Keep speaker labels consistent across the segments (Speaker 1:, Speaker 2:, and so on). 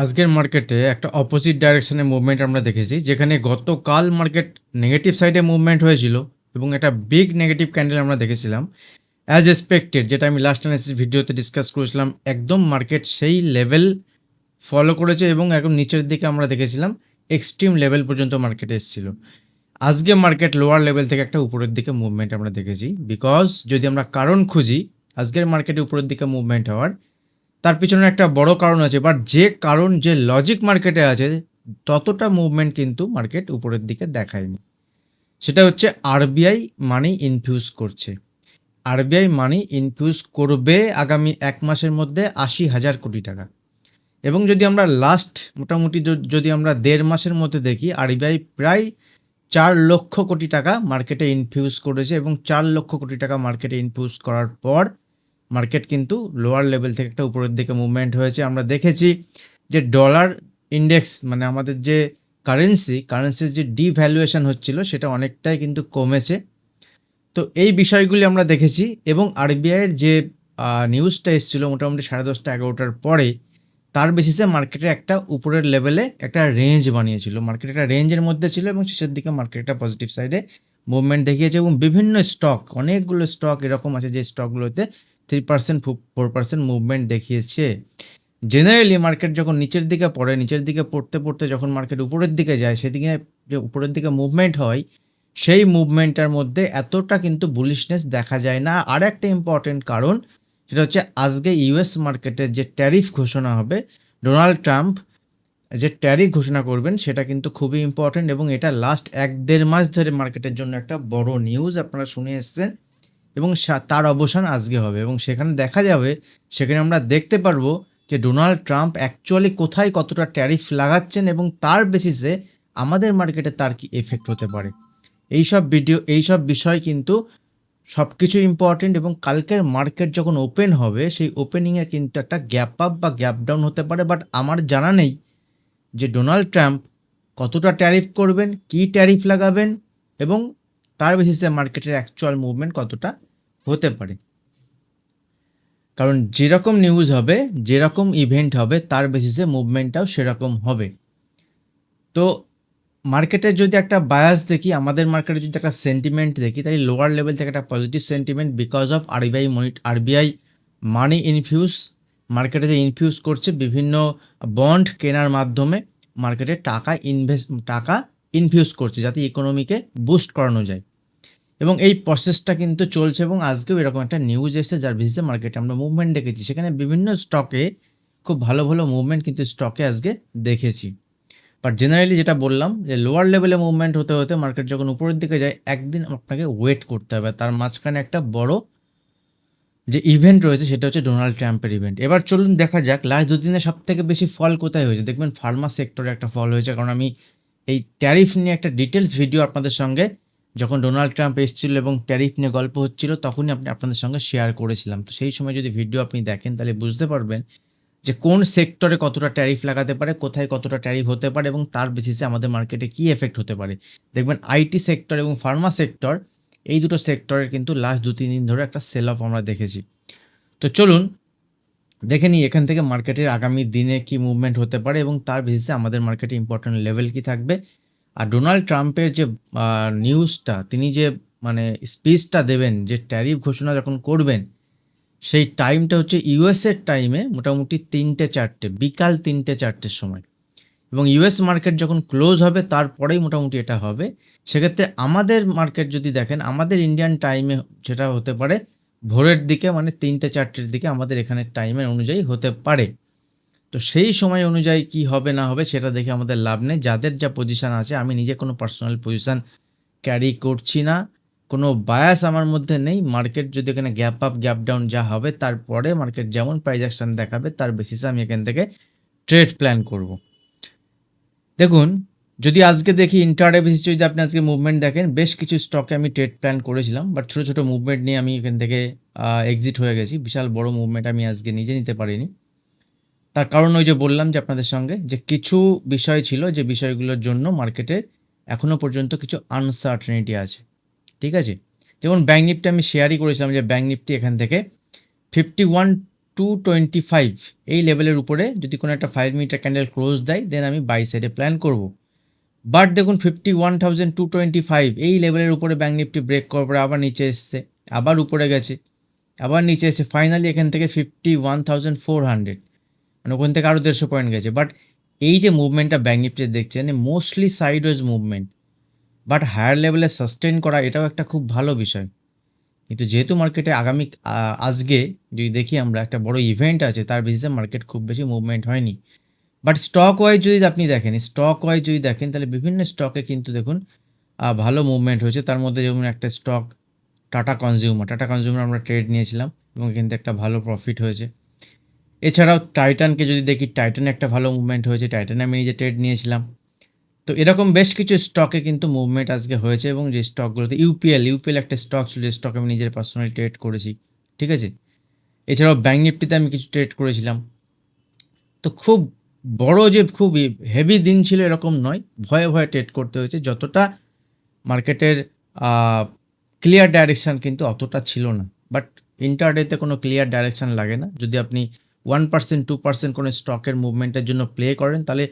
Speaker 1: আজকের মার্কেটে একটা অপোজিট ডাইরেকশনে মুভমেন্ট আমরা দেখেছি, যেখানে গতকাল মার্কেট নেগেটিভ সাইডে মুভমেন্ট হয়েছিল এবং একটা বিগ নেগেটিভ ক্যান্ডেল আমরা দেখেছিলাম। অ্যাজ এক্সপেক্টেড যেটা আমি লাস্ট অ্যানালিসিস ভিডিওতে ডিসকাস করেছিলাম, একদম মার্কেট সেই লেভেল ফলো করেছে এবং একদম নিচের দিকে আমরা দেখেছিলাম এক্সট্রিম লেভেল পর্যন্ত মার্কেট এসেছিল। আজকে মার্কেট লোয়ার লেভেল থেকে একটা উপরের দিকে মুভমেন্ট আমরা দেখেছি বিকজ যদি আমরা কারণ খুঁজি, আজকের মার্কেটে উপরের দিকে মুভমেন্ট হওয়ার তার পিছনে একটা বড় কারণ আছে বাট যে কারণ, যে লজিক মার্কেটে আছে, ততটা মুভমেন্ট কিন্তু মার্কেট উপরের দিকে দেখায়নি। সেটা হচ্ছে আরবিআই মানি ইনফিউজ করছে। আরবিআই মানি ইনফিউজ করবে আগামী এক মাসের মধ্যে আশি হাজার কোটি টাকা। এবং যদি আমরা লাস্ট মোটামুটি যদি আমরা দেড় মাসের মধ্যে দেখি আরবিআই প্রায় চার লক্ষ কোটি টাকা মার্কেটে ইনফিউজ করেছে এবং চার লক্ষ কোটি টাকা মার্কেটে ইনফিউজ করার পর মার্কেট কিন্তু লোয়ার লেভেল থেকে একটা উপরের দিকে মুভমেন্ট হয়েছে। আমরা দেখেছি যে ডলার ইন্ডেক্স মানে আমাদের যে কারেন্সি, কারেন্সির যে ডিভ্যালুয়েশন হচ্ছিল সেটা অনেকটাই কিন্তু কমেছে। তো এই বিষয়গুলি আমরা দেখেছি এবং আরবিআইয়ের যে নিউজটা এসেছিল মোটামুটি সাড়ে দশটা এগারোটার পরে, তার বেসিসে মার্কেটে একটা উপরের লেভেলে একটা রেঞ্জ বানিয়েছিল। মার্কেট একটা রেঞ্জের মধ্যে ছিল এবং শেষের দিকে মার্কেট একটা পজিটিভ সাইডে মুভমেন্ট দেখিয়েছে এবং বিভিন্ন স্টক অনেকগুলো স্টক এরকম আছে যে স্টকগুলোতে three percent four percent movement দেখিয়েছে। জেনারেলি মার্কেট যখন নিচের দিকে পড়ে, নিচের দিকে পড়তে পড়তে যখন মার্কেট উপরের দিকে যায়, সেদিকে যে উপরের দিকে মুভমেন্ট হয়, সেই মুভমেন্টটার মধ্যে এতটা কিন্তু বুলিশনেস দেখা যায় না। আর একটা ইম্পর্টেন্ট কারণ, সেটা হচ্ছে আজকে ইউএস মার্কেটের যে ট্যারিফ ঘোষণা হবে ডোনাল্ড ট্রাম্প যে ট্যারিফ ঘোষণা করবেন, সেটা কিন্তু খুবই ইম্পর্টেন্ট এবং এটা লাস্ট এক দেড় মাস ধরে মার্কেটের জন্য একটা বড় নিউজ আপনারা শুনে এসেছেন। এবং তার অবসান আজকে হবে এবং সেখানে দেখা যাবে, সেখানে আমরা দেখতে পারব যে ডোনাল্ড ট্রাম্প অ্যাকচুয়ালি কোথায় কতটা ট্যারিফ লাগাচ্ছেন এবং তার বেসিসে আমাদের মার্কেটে তার কি এফেক্ট হতে পারে। এইসব ভিডিও এইসব বিষয় কিন্তু সব কিছু ইম্পর্টেন্ট এবং কালকের মার্কেট যখন ওপেন হবে, সেই ওপেনিংয়ে কিন্তু একটা গ্যাপ আপ বা গ্যাপ ডাউন হতে পারে। বাট আমার জানা নেই যে ডোনাল্ড ট্রাম্প কতটা ট্যারিফ করবেন, কী ট্যারিফ লাগাবেন এবং তার বেসিসে মার্কেটের অ্যাকচুয়াল মুভমেন্ট কতটা হতে পারে। কারণ যেরকম নিউজ হবে, যেরকম ইভেন্ট হবে, তার বেসিসে মুভমেন্টটাও সেরকম হবে। তো মার্কেটের যদি একটা বায়াস দেখি, আমাদের মার্কেটে যদি একটা সেন্টিমেন্ট দেখি, তাহলে লোয়ার লেভেল থেকে একটা positive sentiment because of RBI RBI money infuse মার্কেটে যে ইনফিউজ করছে বিভিন্ন বন্ড কেনার মাধ্যমে মার্কেটে টাকা ইনভেস্ট টাকা ইনফিউজ করছে, যাতে ইকোনমিকে বুস্ট করানো যায়। এবং এই প্রসেসটা কিন্তু চলছে এবং আজকেও এরকম একটা নিউজ এসেছে যার বেসিসে মার্কেটে আমরা মুভমেন্ট দেখেছি। সেখানে বিভিন্ন স্টকে খুব ভালো ভালো মুভমেন্ট কিন্তু স্টকে আজকে দেখেছি। বাট জেনারেলি যেটা বললাম যে লোয়ার লেভেলে মুভমেন্ট হতে হতে মার্কেট যখন উপরের দিকে যায়, একদিন আপনাকে ওয়েট করতে হবে। তার মাঝখানে একটা বড় যে ইভেন্ট রয়েছে সেটা হচ্ছে ডোনাল্ড ট্রাম্পের ইভেন্ট এবার চলুন দেখা যাক লাস্ট দুদিনে সব থেকে বেশি ফল কোথায় হয়েছে? দেখবেন ফার্মা সেক্টরে একটা ফল হয়েছে। কারণ আমি এই ট্যারিফ নিয়ে একটা ডিটেলস ভিডিও আপনাদের সঙ্গে যখন ডোনাল্ড ট্রাম্প এসেছিল এবং ট্যারিফ নিয়ে গল্প হচ্ছিল, তখনই আপনি আপনাদের সঙ্গে শেয়ার করেছিলাম। তো সেই সময় যদি ভিডিও আপনি দেখেন, তাহলে বুঝতে পারবেন যে কোন সেক্টরে কতটা ট্যারিফ লাগাতে পারে, কোথায় কতটা ট্যারিফ হতে পারে এবং তার বেসিসে আমাদের মার্কেটে কী এফেক্ট হতে পারে। দেখবেন আইটি সেক্টর এবং ফার্মা সেক্টর এই দুটো সেক্টরের কিন্তু লাস্ট দু, তিন দিন ধরে একটা সেল অফ আমরা দেখেছি। তো চলুন, দেখে নিই এখান থেকে মার্কেটের আগামী দিনে কি মুভমেন্ট হতে পারে এবং তার বেসিসে আমাদের মার্কেটে ইম্পর্টেন্ট লেভেল কি থাকবে। আর ডোনাল্ড ট্রাম্পের যে নিউজটা, তিনি যে মানে স্পিচটা দেবেন, যে ট্যারিফ ঘোষণা যখন করবেন, সেই টাইমটা হচ্ছে ইউএসের টাইমে মোটামুটি তিনটে, চারটে, বিকাল তিনটে, চারটের সময়। এবং ইউএস মার্কেট যখন ক্লোজ হবে, তারপরেই মোটামুটি এটা হবে। সেক্ষেত্রে আমাদের মার্কেট যদি দেখেন, আমাদের ইন্ডিয়ান টাইমে যেটা হতে পারে, ভোরের দিকে মানে তিনটে, চারটের দিকে আমাদের এখানে টাইমের অনুযায়ী হতে পারে। তো সেই সময় অনুযায়ী কি হবে না হবে সেটা দেখে আমাদের লাভ নেই। যাদের যা পজিশান আছে, আমি নিজে কোনো পার্সোনাল পজিশান ক্যারি করছি না। কোনো বায়াস আমার মধ্যে নেই। মার্কেট যদি এখানে গ্যাপ আপ গ্যাপ ডাউন যা হবে, তারপরে মার্কেট যেমন প্রাইজ অ্যাকশন দেখাবে, তার বেসিসে আমি এখান থেকে ট্রেড প্ল্যান করব। দেখুন, যদি আজকে দেখি ইন্টারডে বেসিস যদি আপনি আজকে মুভমেন্ট দেখেন, বেশ কিছু স্টকে আমি ট্রেড প্ল্যান করেছিলাম বাট ছোটো ছোটো মুভমেন্ট নিয়ে আমি এখান থেকে এক্সিট হয়ে গেছি। বিশাল বড় মুভমেন্ট আমি আজকে নিজে নিতে পারিনি। তার কারণ ওই যে বললাম যে আপনাদের সঙ্গে, যে কিছু বিষয় ছিল যে বিষয়গুলোর জন্য মার্কেটে এখনও পর্যন্ত কিছু আনসার্টেনিটি আছে। ঠিক আছে? যেমন ব্যাঙ্ক নিফটি আমি শেয়ারই করেছিলাম যে ব্যাঙ্ক নিফটি এখান থেকে fifty one two twenty five এই লেভেলের উপরে যদি কোনো একটা ফাইভ মিটার ক্যান্ডেল ক্লোজ দেয় দেন আমি বাই সাইডে প্ল্যান করব। বাট দেখুন fifty one thousand two twenty five এই লেভেলের উপরে ব্যাঙ্ক নিফটি ব্রেক করার পরে আবার নিচে এসছে, আবার উপরে গেছে, আবার নিচে এসে ফাইনালি এখান থেকে fifty one thousand four hundred মানে ওখান থেকে আরও দেড়শো পয়েন্ট গেছে। বাট এই যে মুভমেন্টটা ব্যাঙ্ক নিফটিতে দেখছেন mostly sideways movement but higher লেভেলে সাস্টেন করা এটাও একটা খুব ভালো বিষয়। কিন্তু যেহেতু মার্কেটে আগামী আজকে যদি দেখি আমরা একটা বড় ইভেন্ট আছে, তার বেসিসে মার্কেট খুব বেশি মুভমেন্ট হয়নি। বাট স্টক ওয়াইজ যদি আপনি দেখেন স্টক ওয়াইজ যদি দেখেন, তাহলে বিভিন্ন স্টকে কিন্তু দেখুন ভালো মুভমেন্ট হয়েছে। তার মধ্যে যেমন একটা stock Tata consumer Tata consumer আমরা ট্রেড নিয়েছিলাম এবং কিন্তু একটা ভালো প্রফিট হয়েছে। এছাড়াও টাইটানকে যদি দেখি টাইটানে একটা ভালো মুভমেন্ট হয়েছে। টাইটানে আমি নিজে ট্রেড নিয়েছিলাম। তো এরকম বেশ কিছু স্টকে কিন্তু মুভমেন্ট আজকে হয়েছে এবং যে স্টকগুলোতে ইউপিএল ইউপিএল একটা স্টক ছিল, যে স্টক আমি নিজের পার্সোনালি ট্রেড করেছি। ঠিক আছে? এছাড়াও ব্যাঙ্ক নিফটিতে আমি কিছু ট্রেড করেছিলাম। তো খুব বড় যে খুব হেভি দিন ছিল এরকম নয়, ভয়ে ভয়ে ট্রেড করতে হয়েছে। যতটা মার্কেটের ক্লিয়ার ডাইরেকশান কিন্তু অতটা ছিল না। বাট ইন্টারডেতে কোনো ক্লিয়ার ডাইরেকশান লাগে না। যদি আপনি ওয়ান পার্সেন্ট টু পার্সেন্ট কোনো স্টকের মুভমেন্টের জন্য প্লে করেন, তাহলে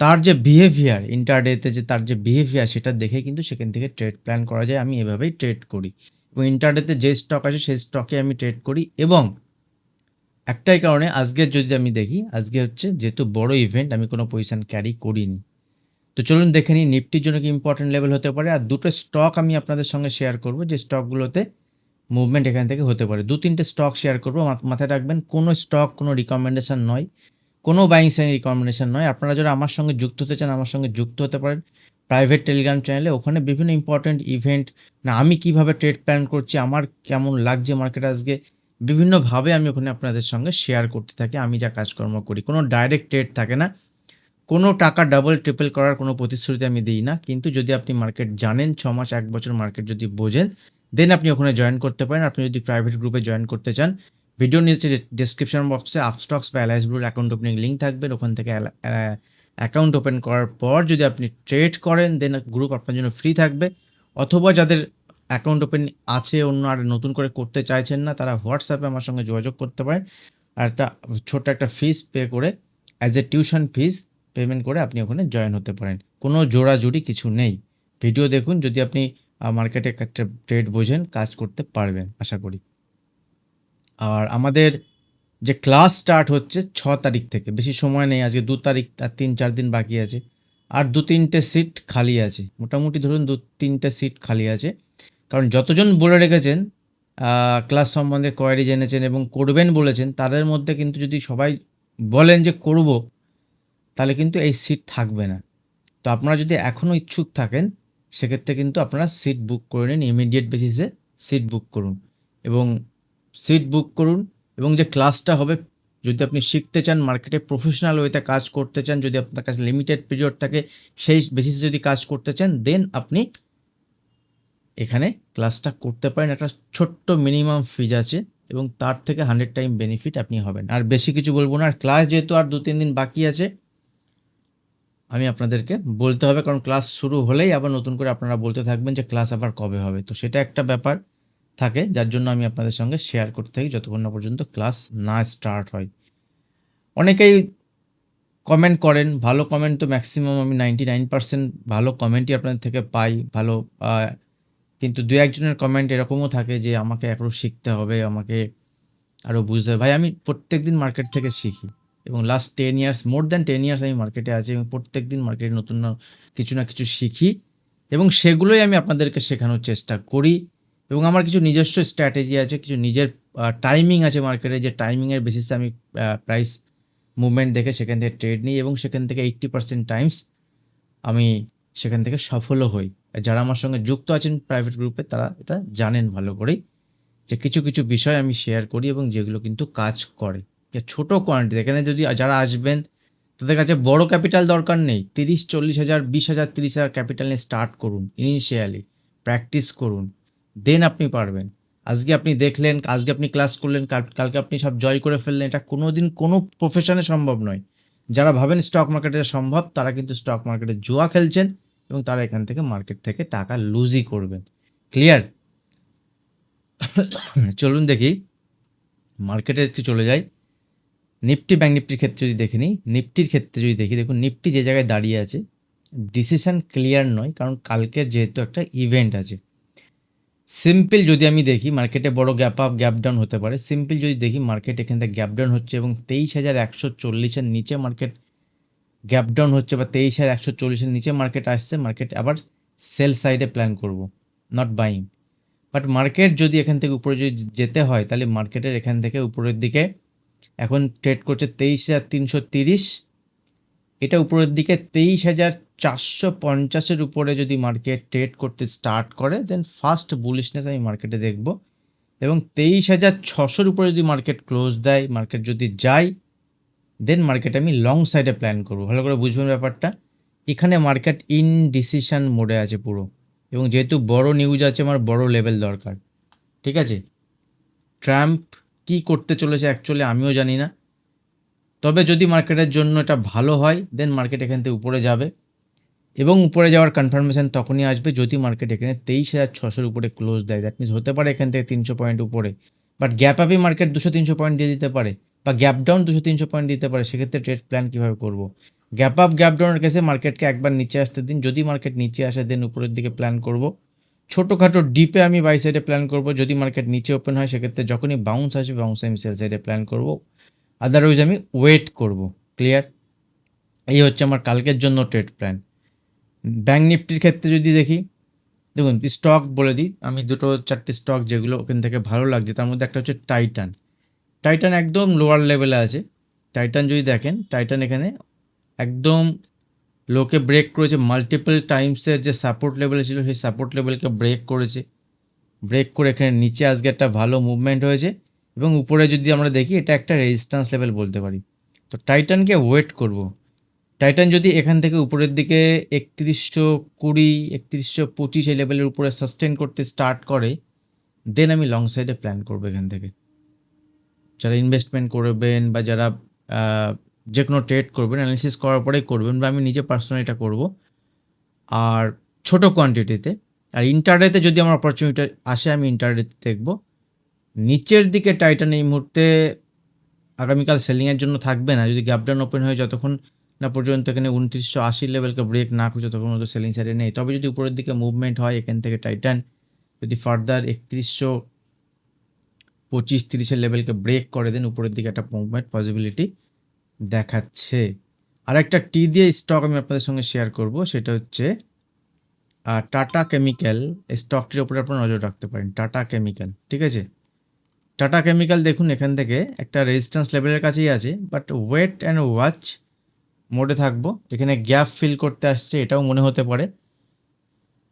Speaker 1: তার যে বিহেভিয়ার ইন্টারডেতে যে তার যে বিহেভিয়ার সেটা দেখে কিন্তু সেখান থেকে ট্রেড প্ল্যান করা যায়, আমি এভাবেই ট্রেড করি। এবং ইন্টারডেতে যে স্টক আছে সেই স্টকে আমি ট্রেড করি এবং একটাই কারণে আজকে যদি আমি দেখি, আজকে হচ্ছে যেহেতু বড় ইভেন্ট আমি কোনো পজিশন ক্যারি করিনি। তো চলুন দেখে নিই নিফটির জন্য কি ইম্পর্টেন্ট লেভেল হতে পারে, আর দুটো স্টক আমি আপনাদের সঙ্গে শেয়ার করব, যে স্টকগুলোতে মুভমেন্ট এখান থেকে হতে পারে। দু, তিনটে স্টক শেয়ার করব। মাথ- মাথায় রাখবেন, কোনো স্টক কোনো রিকমেন্ডেশন নয়। কোনো বাইং সাইন রিকমেন্ডেশন নয়। আপনারা যারা আমার সঙ্গে যুক্ত হতে চান, আমার সঙ্গে যুক্ত হতে পারেন। প্রাইভেট টেলিগ্রাম চ্যানেলে ওখানে বিভিন্ন ইম্পর্টেন্ট ইভেন্ট না, আমি কীভাবে ট্রেড প্ল্যান করছি, আমার কেমন লাগছে মার্কেট আজকে, বিভিন্নভাবে আমি ওখানে আপনাদের সঙ্গে শেয়ার করতে থাকি। আমি যা কাজকর্ম করি। কোনো ডাইরেক্ট ট্রেড থাকে না। কোনো টাকা ডাবল ট্রিপল করার কোনো প্রতিশ্রুতি আমি দিই না। কিন্তু যদি আপনি মার্কেট জানেন, ছ মাস, এক বছর মার্কেট যদি বোঝেন দেন আপনি ওখানে জয়েন করতে পারেন। আপনি যদি প্রাইভেট গ্রুপে জয়েন করতে চান ভিডিও নিচে ডিসক্রিপশন বক্সে আপস্টক্স বা অ্যালাইস ব্লুর অ্যাকাউন্ট ওপেনিং লিঙ্ক থাকবে। ওখান থেকে অ্যাকাউন্ট ওপেন করার পর যদি আপনি ট্রেড করেন দেন গ্রুপ আপনার জন্য ফ্রি থাকবে। অথবা যাদের অ্যাকাউন্ট ওপেন আছে, অন্য আর নতুন করে করতে চাইছেন না, তারা হোয়াটসঅ্যাপে আমার সঙ্গে যোগাযোগ করতে পারেন। আর একটা ছোট্ট একটা ফিস পে করে as a tuition fees payment করে আপনি ওখানে জয়েন হতে পারেন। কোনো জোড়াজুড়ি কিছু নেই। ভিডিও দেখুন, যদি আপনি মার্কেটে একটা ট্রেড বোঝেন, কাজ করতে পারবেন, আশা করি। আর আমাদের যে ক্লাস স্টার্ট হচ্ছে ছ তারিখ থেকে, বেশি সময় নেই, আজকে দু তারিখ, আর তিন, চার দিন বাকি আছে। আর দু তিনটে সিট খালি আছে, মোটামুটি ধরুন দু তিনটে সিট খালি আছে। কারণ যতজন বলে রেখেছেন ক্লাস সম্বন্ধে কোয়ারি জেনেছেন এবং করবেন বলেছেন, তাদের মধ্যে কিন্তু যদি সবাই বলেন যে করব, তাহলে কিন্তু এই সিট থাকবে না। তো আপনারা যদি এখনও ইচ্ছুক থাকেন সেক্ষেত্রে কিন্তু আপনারা সিট বুক করে নিন ইমিডিয়েট বেসিসে সিট বুক করুন। এবং সিট বুক করুন এবং যে ক্লাসটা হবে, যদি আপনি শিখতে চান মার্কেটে প্রফেশনাল ওয়েতে কাজ করতে চান, যদি আপনার কাছে লিমিটেড পিরিয়ড থাকে, সেই বেসিসে যদি কাজ করতে চান দেন আপনি এখানে ক্লাসটা করতে পারেন। একটা ছোট্ট মিনিমাম ফিজ আছে এবং তার থেকে হান্ড্রেড টাইম বেনিফিট আপনি হবেন। আর বেশি কিছু বলব না। আর ক্লাস যেহেতু আর দু তিন দিন বাকি আছে আমি আপনাদেরকে বলতে হবে, কারণ ক্লাস শুরু হলেই আবার নতুন করে আপনারা বলতে থাকবেন যে ক্লাস আবার কবে হবে। তো সেটা একটা ব্যাপার থাকে, যার জন্য আমি আপনাদের সঙ্গে শেয়ার করতে থাকি যতক্ষণ না পর্যন্ত ক্লাস না স্টার্ট হয়। অনেকেই কমেন্ট করেন, ভালো কমেন্ট তো ম্যাক্সিমাম আমি নাইনটি নাইন পার্সেন্ট ভালো কমেন্টই আপনাদের থেকে পাই, ভালো কিন্তু দু একজনের কমেন্ট এরকমও থাকে যে আমাকে আরও শিখতে হবে, আমাকে আরও বুঝতে হবে। ভাই, আমি প্রত্যেক দিন মার্কেট থেকে শিখি। এবং last ten years more than ten years আমি মার্কেটে আছি এবং প্রত্যেক দিন মার্কেটে নতুন কিছু না কিছু শিখি এবং সেগুলোই আমি আপনাদেরকে শেখানোর চেষ্টা করি এবং আমার কিছু নিজস্ব স্ট্র্যাটেজি আছে, কিছু নিজের টাইমিং আছে মার্কেটে যে টাইমিংয়ের বেসিসে আমি প্রাইস মুভমেন্ট দেখে সেখান থেকে ট্রেড নিই এবং সেখান থেকে এইট্টি পার্সেন্ট টাইমস আমি সেখান থেকে সফলও হই। যারা আমার সঙ্গে যুক্ত আছেন প্রাইভেট গ্রুপে তারা এটা জানেন ভালো করেই যে কিছু কিছু বিষয় আমি শেয়ার করি এবং যেগুলো কিন্তু কাজ করে। ছোটো কোয়ান্টিটি এখানে যদি যারা আসবেন, তাদের কাছে বড় ক্যাপিটাল দরকার নেই। তিরিশ, চল্লিশ হাজার, বিশ হাজার, তিরিশ হাজার ক্যাপিটাল নিয়ে স্টার্ট করুন ইনিশিয়ালি প্র্যাকটিস করুন দেন আপনি পারবেন। আজকে আপনি দেখলেন, আজকে আপনি ক্লাস করলেন কালকে আপনি সব জয় করে ফেললেন, এটা কোনো দিন কোনো প্রফেশনে সম্ভব নয়। যারা ভাবেন স্টক মার্কেটে সম্ভব, তারা কিন্তু স্টক মার্কেটে জুয়া খেলছেন এবং তারা এখান থেকে মার্কেট থেকে টাকা লুজই করবেন। ক্লিয়ার চলুন দেখি মার্কেটে একটু চলে যাই। নিফটি ব্যাঙ্ক নিফটির ক্ষেত্রে যদি দেখে নিই, নিফটির ক্ষেত্রে যদি দেখি, দেখুন নিফটি যে জায়গায় দাঁড়িয়ে আছে ডিসিশন ক্লিয়ার নয়, কারণ কালকের যেহেতু একটা ইভেন্ট আছে। সিম্পল যদি আমি দেখি মার্কেটে বড় গ্যাপ আপ গ্যাপ ডাউন হতে পারে। সিম্পল যদি দেখি মার্কেট এখান থেকে গ্যাপ ডাউন হচ্ছে এবং তেইশ হাজার একশো চল্লিশের নিচে মার্কেট গ্যাপ ডাউন হচ্ছে বা তেইশ হাজার একশো চল্লিশের নিচে মার্কেট আসছে মার্কেট আবার সেল সাইডে প্ল্যান করব নট বাইং বাট মার্কেট যদি এখান থেকে উপরে যদি যেতে হয়, তাহলে মার্কেটের এখান থেকে উপরের দিকে এখন ট্রেড করছে তেইশ হাজার তিনশো তিরিশ। এটা উপরের দিকে তেইশ হাজার চারশো পঞ্চাশের উপরে যদি মার্কেট ট্রেড করতে স্টার্ট করে দেন ফার্স্ট বুলিশনেস আমি মার্কেটে দেখব। এবং তেইশ হাজার ছশোর উপরে যদি মার্কেট ক্লোজ দেয় মার্কেট যদি যায় দেন মার্কেট আমি লং সাইডে প্ল্যান করব। ভালো করে বুঝবেন ব্যাপারটা। এখানে মার্কেট ইন ডিসিশন মোডে আছে পুরো। এবং যেহেতু বড় নিউজ আছে, আমার বড় লেভেল দরকার। ঠিক আছে? ট্রাম্প কি করতে চলেছে অ্যাকচুয়ালি আমিও জানি না। তবে যদি মার্কেটের জন্য এটা ভালো হয় দেন মার্কেট এখান থেকে উপরে যাবে। এবং উপরে যাওয়ার কনফার্মেশন তখনই আসবে যদি মার্কেট এখানে তেইশ হাজার ছশোর উপরে ক্লোজ দেয়। দ্যাট মিনস হতে পারে এখান থেকে তিনশো পয়েন্ট উপরে। বাট গ্যাপ আপে মার্কেট দুশো, তিনশো পয়েন্ট দিয়ে দিতে পারে। বা গ্যাপ ডাউন দুশো, তিনশো পয়েন্ট দিতে পারে। সেক্ষেত্রে ট্রেড প্ল্যান কীভাবে করব? গ্যাপ আপ গ্যাপ ডাউনের কেসে মার্কেটকে একবার নিচে আসতে দিন। যদি মার্কেট নিচে আসে দেন উপরের দিকে প্ল্যান করব। ছোটোখাটো ডিপে আমি বাই সাইডে প্ল্যান করব। যদি মার্কেট নিচে ওপেন হয়, সেক্ষেত্রে যখনই বাউন্স আসবে বাউন্স আমি সেল সাইডে প্ল্যান করব। আদারওয়াইজ আমি ওয়েট করব। ক্লিয়ার এই হচ্ছে আমার কালকের জন্য ট্রেড প্ল্যান ব্যাঙ্ক নিফটির ক্ষেত্রে যদি দেখি, দেখুন স্টক বলে দিই, আমি দুটো চারটে স্টক যেগুলো ওখান থেকে ভালো লাগছে, তার মধ্যে একটা হচ্ছে টাইটান টাইটান একদম লোয়ার লেভেলে আছে। টাইটান যদি দেখেন টাইটান এখানে একদম লোকে ব্রেক করেছে মাল্টিপল টাইমসের যে সাপোর্ট লেভেল ছিল, সেই সাপোর্ট লেভেলকে ব্রেক করেছে। ব্রেক করে এখানে নিচে আজকে একটা ভালো মুভমেন্ট হয়েছে এবং উপরে যদি আমরা দেখি, এটা একটা রেজিস্ট্যান্স লেভেল বলতে পারি। তো টাইটানকে ওয়েট করব। টাইটান যদি এখান থেকে উপরের দিকে একত্রিশশো কুড়ি, একত্রিশশো পঁচিশ এই লেভেলের উপরে সাস্টেন করতে স্টার্ট করে দেন আমি লং সাইডে প্ল্যান করব এখান থেকে। যারা ইনভেস্টমেন্ট করবেন বা যারা যে কোনো ট্রেড করবেন অ্যানালিসিস করার পরেই করবেন বা আমি নিজে পার্সোনালি এটা করব। আর ছোট কোয়ান্টিটিতে আর ইন্টারডেতে যদি আমার অপরচুনিটি আসে, আমি ইন্টারডেতে দেখব। নিচের দিকে টাইটান এই মুহূর্তে আগামীকাল সেলিংয়ের জন্য থাকবে না। যদি গ্যাপডাউন ওপেন হয়ে, যতক্ষণ না পর্যন্ত এখানে উনত্রিশশো আশি লেভেলকে ব্রেক না করছে, ততক্ষণ মতো সেলিং সাইডে নেই। তবে যদি উপরের দিকে মুভমেন্ট হয়, এখান থেকে টাইটান যদি ফার্দার একত্রিশশো পঁচিশ তিরিশের লেভেলকে ব্রেক করে দেন, উপরের দিকে একটা মুভমেন্ট পসিবিলিটি দেখাচ্ছে। আর একটা টি দিয়ে স্টক আমি আপনাদের সঙ্গে শেয়ার করব, সেটা হচ্ছে টাটা কেমিক্যাল স্টকটির উপরে আপনারা নজর রাখতে পারেন টাটা কেমিক্যাল ঠিক আছে? টাটা কেমিক্যাল দেখুন এখান থেকে একটা রেজিস্ট্যান্স লেভেলের কাছেই আছে বাট ওয়েট অ্যান্ড ওয়াচ মোডে থাকব। এখানে গ্যাপ ফিল করতে আসছে, এটাও মনে হতে পারে।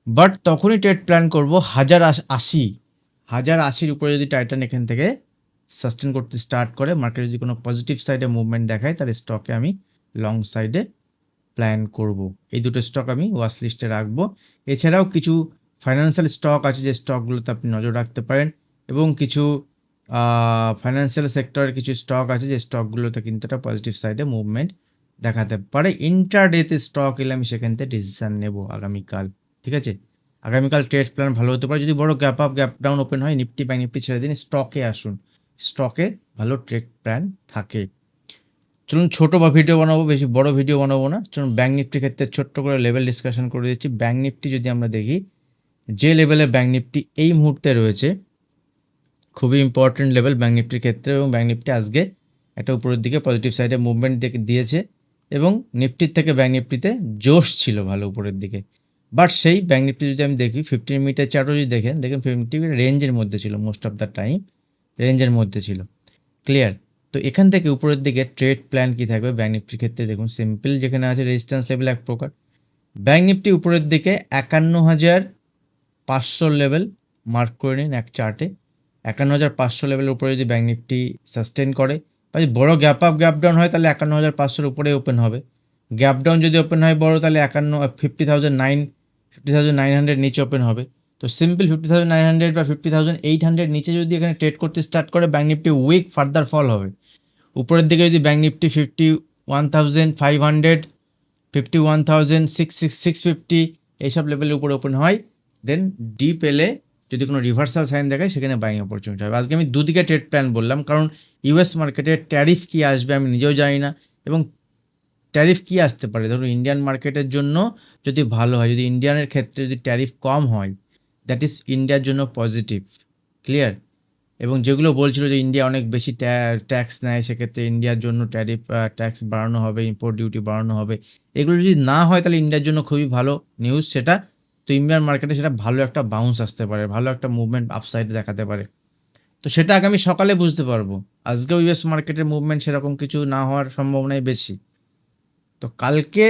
Speaker 1: বাট তখনই ট্রেড প্ল্যান করব হাজার আশি হাজার আশির উপরে যদি টাইটান এখান থেকে সাস্টেন করতে স্টার্ট করে মার্কেট যদি কোনো পজিটিভ সাইডে মুভমেন্ট দেখায়, তাহলে স্টকে আমি লং সাইডে প্ল্যান করব। এই দুটো স্টক আমি ওয়াচ লিস্টে রাখব। এছাড়াও কিছু ফাইন্যান্সিয়াল স্টক আছে যে স্টকগুলোতে আপনি নজর রাখতে পারেন এবং কিছু ফাইন্যান্সিয়াল সেক্টরের কিছু স্টক আছে যে স্টকগুলোতে কিন্তু একটা পজিটিভ সাইডে মুভমেন্ট দেখাতে পারে। ইন্টারডেতে স্টক এলে আমি সেখান থেকে ডিসিশান নেব আগামীকাল, ঠিক আছে? আগামীকাল ট্রেড প্ল্যান ভালো হতে পারে। যদি বড় gap up gap down open হয় নিফটি ব্যাঙ্ক নিফটি ছেড়ে দিন স্টকে আসুন। স্টকে ভালো ট্রেড প্ল্যান থাকে। চলুন ছোট বা ভিডিও বানাবো, বেশি বড় ভিডিও বানাবো না। চলুন ব্যাঙ্ক নিফটির ক্ষেত্রে ছোট্ট করে লেভেল ডিসকাশন করে দিচ্ছি। ব্যাঙ্ক নিফটি যদি আমরা দেখি, যে লেভেলে ব্যাঙ্ক নিফটি এই মুহূর্তে রয়েছে, খুবই ইম্পর্টেন্ট লেভেল ব্যাঙ্ক নিফটির ক্ষেত্রে এবং ব্যাঙ্ক নিফটি আজকে একটা উপরের দিকে পজিটিভ সাইডে মুভমেন্ট দিয়েছে এবং নিফটির থেকে ব্যাঙ্ক নিফটিতে জোশ ছিল ভালো উপরের দিকে। বাট সেই ব্যাঙ্ক নিফটি যদি আমি দেখি ফিফটিন মিটার চার্টও যদি দেখেন দেখেন ফিফটি রেঞ্জের মধ্যে ছিল মোস্ট অফ দ্য টাইম রেঞ্জের মধ্যে ছিল। ক্লিয়ার? তো এখান থেকে উপরের দিকে ট্রেড প্ল্যান কী থাকবে ব্যাঙ্ক নিফটির ক্ষেত্রে? দেখুন, সিম্পল যেখানে আছে রেজিস্ট্যান্স লেভেল এক প্রকার। ব্যাঙ্ক নিফটি উপরের দিকে একান্ন হাজার পাঁচশো লেভেল মার্ক করে নিন এক চার্টে। একান্ন হাজার পাঁচশো লেভেলের উপরে যদি ব্যাঙ্ক নিফটি সাস্টেন করে, বা যদি বড় গ্যাপ আপ, গ্যাপ ডাউন হয়, তাহলে একান্ন হাজার পাঁচশোর উপরে ওপেন হবে। গ্যাপ ডাউন যদি ওপেন হয় বড়, তাহলে একান্ন, fifty thousand nine, fifty thousand nine hundred নিচে ওপেন হবে। তো simple fifty thousand nine hundred বা ফিফটি থাউজেন্ড এইট নিচে যদি এখানে ট্রেড করতে স্টার্ট করে bank Nifty weak further fall হবে। উপরের দিকে যদি bank Nifty fifty one thousand five hundred fifty one thousand six six six fifty এইসব লেভেলের উপরে ওপেন হয় দেন ডি পেলে যদি কোনো রিভার্সাল সাইন দেখায়, সেখানে বাইং অপরচুনিটি হবে। আজকে আমি দুদিকে ট্রেড প্ল্যান বললাম, কারণ ইউএস মার্কেটে ট্যারিফ কী আসবে আমি নিজেও জানি না, এবং ট্যারিফ কী আসতে পারে? ধরুন ইন্ডিয়ান মার্কেটের জন্য যদি ভালো হয়, যদি ইন্ডিয়ানের ক্ষেত্রে যদি ট্যারিফ কম হয় দ্যাট ইজ ইন্ডিয়ার জন্য পজিটিভ ক্লিয়ার এবং যেগুলো বলছিল যে ইন্ডিয়া অনেক বেশি ট্যাক্স নেয়, সেক্ষেত্রে ইন্ডিয়ার জন্য ট্যারিফ ট্যাক্স বাড়ানো হবে ইম্পোর্ট ডিউটি বাড়ানো হবে। এগুলো যদি না হয় তাহলে ইন্ডিয়ার জন্য খুবই ভালো নিউজ সেটা। তো ইন্ডিয়ান মার্কেটে সেটা ভালো একটা বাউন্স আসতে পারে, ভালো একটা মুভমেন্ট আপসাইডে দেখাতে পারে। তো সেটা আগামী সকালে বুঝতে পারব। আজকেও ইউএস মার্কেটের মুভমেন্ট সেরকম কিছু না হওয়ার সম্ভাবনাই বেশি। তো কালকে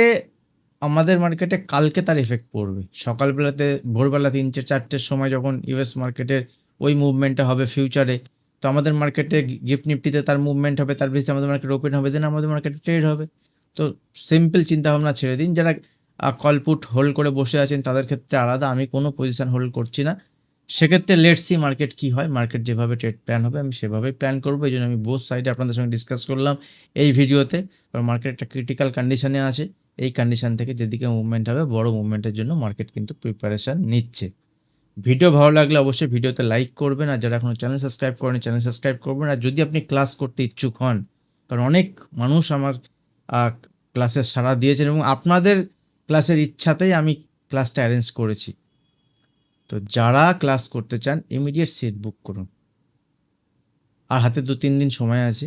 Speaker 1: আমাদের মার্কেটে কালকে তার এফেক্ট পড়বে। সকালবেলাতে, ভোরবেলা তিনটে, চারটের সময় যখন ইউএস মার্কেটের ওই মুভমেন্টটা হবে ফিউচারে তো আমাদের মার্কেটে গিফট নিফটিতে তার মুভমেন্ট হবে, তার বেশি আমাদের মার্কেট ওপেন হবে দেন আমাদের মার্কেটে ট্রেড হবে। তো সিম্পল চিন্তাভাবনা ছেড়ে দিন, যারা কলপুট হোল্ড করে বসে আছেন, তাদের ক্ষেত্রে আলাদা, আমি কোনো পজিশন হোল্ড করছি না। সেক্ষেত্রে লেট সি মার্কেট কী হয়? মার্কেট যেভাবে ট্রেড প্ল্যান হবে, আমি সেভাবেই প্ল্যান করব। এই জন্য আমি বোথ সাইডে আপনাদের সঙ্গে ডিসকাস করলাম এই ভিডিওতে। মার্কেট একটা ক্রিটিক্যাল কন্ডিশনে আছে। এই কন্ডিশন থেকে যেদিকে মুভমেন্ট হবে, বড় মুভমেন্টের জন্য মার্কেট কিন্তু প্রিপারেশান নিচ্ছে। ভিডিও ভালো লাগলে অবশ্যই ভিডিওতে লাইক করবেন। আর যারা এখনও চ্যানেল সাবস্ক্রাইব করেন চ্যানেল সাবস্ক্রাইব করবেন। আর যদি আপনি ক্লাস করতে ইচ্ছুক হন, কারণ অনেক মানুষ আমার ক্লাসে সাড়া দিয়েছেন এবং আপনাদের ক্লাসের ইচ্ছাতেই আমি ক্লাসটা অ্যারেঞ্জ করেছি। তো যারা ক্লাস করতে চান ইমিডিয়েট সিট বুক করুন। আর হাতে দু তিন দিন সময় আছে।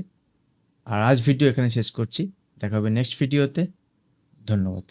Speaker 1: আর আজ ভিডিও এখানে শেষ করছি। দেখা হবে নেক্সট ভিডিওতে ধন্যবাদ।